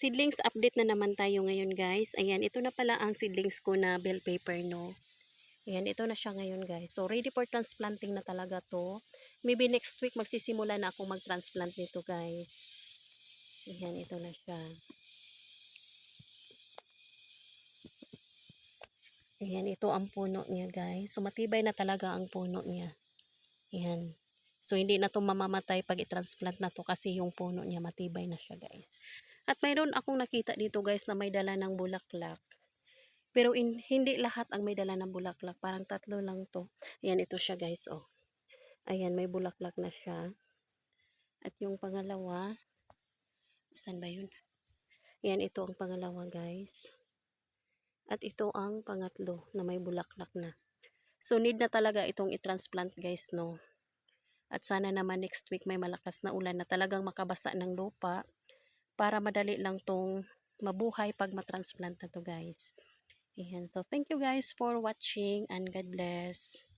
seedlings update na naman tayo ngayon guys. Ayan, ito na pala ang seedlings ko na bell pepper no. Ayan, ito na siya ngayon guys. So ready for transplanting na talaga to. Maybe next week magsisimula na akong mag-transplant nito guys. Ayan, ito na siya. Ayan, ito ang puno niya guys. So matibay na talaga ang puno niya. Ayan. So hindi na to mamamatay pag i-transplant na to kasi yung puno niya matibay na siya guys. At mayroon akong nakita dito guys na may dala ng bulaklak. Pero in, hindi lahat ang may dala ng bulaklak. Parang tatlo lang to. Ayan, ito siya guys. Oh. Ayan, may bulaklak na siya. At yung pangalawa, saan ba yun? Ayan, ito ang pangalawa guys. At ito ang pangatlo na may bulaklak na. So need na talaga itong i-transplant guys no. At sana naman next week may malakas na ulan na talagang makabasa ng lupa para madali lang tong mabuhay pag matransplant na to guys. Ayan. So thank you guys for watching and God bless.